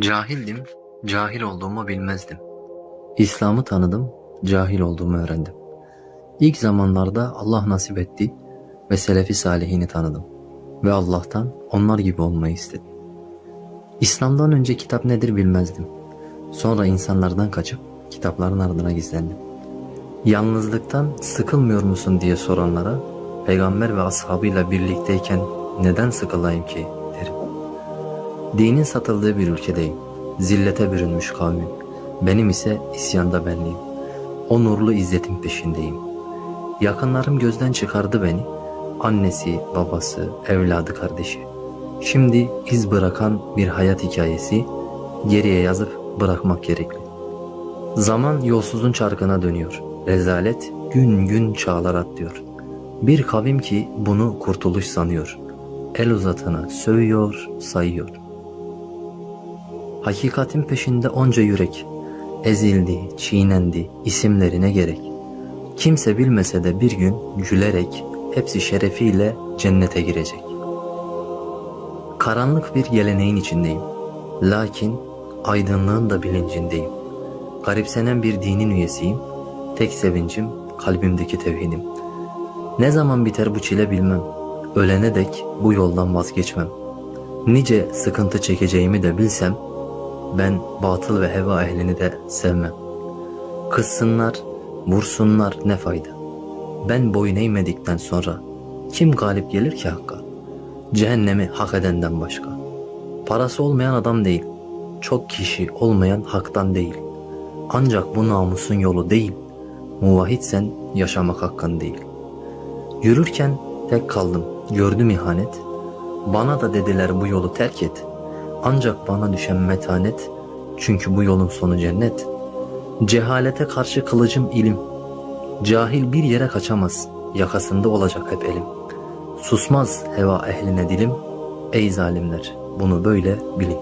Cahildim, cahil olduğumu bilmezdim. İslam'ı tanıdım, cahil olduğumu öğrendim. İlk zamanlarda Allah nasip etti ve Selefi Salihini tanıdım. Ve Allah'tan onlar gibi olmayı istedim. İslam'dan önce kitap nedir bilmezdim. Sonra insanlardan kaçıp kitapların ardına gizlendim. Yalnızlıktan sıkılmıyor musun diye soranlara peygamber ve ashabıyla birlikteyken neden sıkılayım ki. Dinin satıldığı bir ülkedeyim. Zillete bürünmüş kavmim. Benim ise isyanda benliğim. O nurlu izzetin peşindeyim. Yakınlarım gözden çıkardı beni. Annesi, babası, evladı, kardeşi. Şimdi iz bırakan bir hayat hikayesi geriye yazıp bırakmak gerekli. Zaman yolsuzun çarkına dönüyor. Rezalet gün gün çağlar atlıyor. Bir kavim ki bunu kurtuluş sanıyor. El uzatana sövüyor, sayıyor. Hakikatin peşinde onca yürek. Ezildi, çiğnendi, isimlerine gerek. Kimse bilmese de bir gün gülerek hepsi şerefiyle cennete girecek. Karanlık bir geleneğin içindeyim. Lakin aydınlığın da bilincindeyim. Garipsenen bir dinin üyesiyim. Tek sevincim kalbimdeki tevhidim. Ne zaman biter bu çile bilmem. Ölene dek bu yoldan vazgeçmem. Nice sıkıntı çekeceğimi de bilsem ben batıl ve heva ehlini de sevmem. Kızsınlar, vursunlar ne fayda. Ben boyun eğmedikten sonra kim galip gelir ki hakka? Cehennemi hak edenden başka. Parası olmayan adam değil. Çok kişi olmayan haktan değil. Ancak bu namusun yolu değil. Muvahhidsen yaşamak hakkın değil. Yürürken tek kaldım. Gördüm ihanet. Bana da dediler bu yolu terk et. Ancak bana düşen metanet. Çünkü bu yolun sonu cennet. Cehalete karşı kılıcım ilim. Cahil bir yere kaçamaz. Yakasında olacak hep elim. Susmaz heva ehline dilim. Ey zalimler bunu böyle bilin.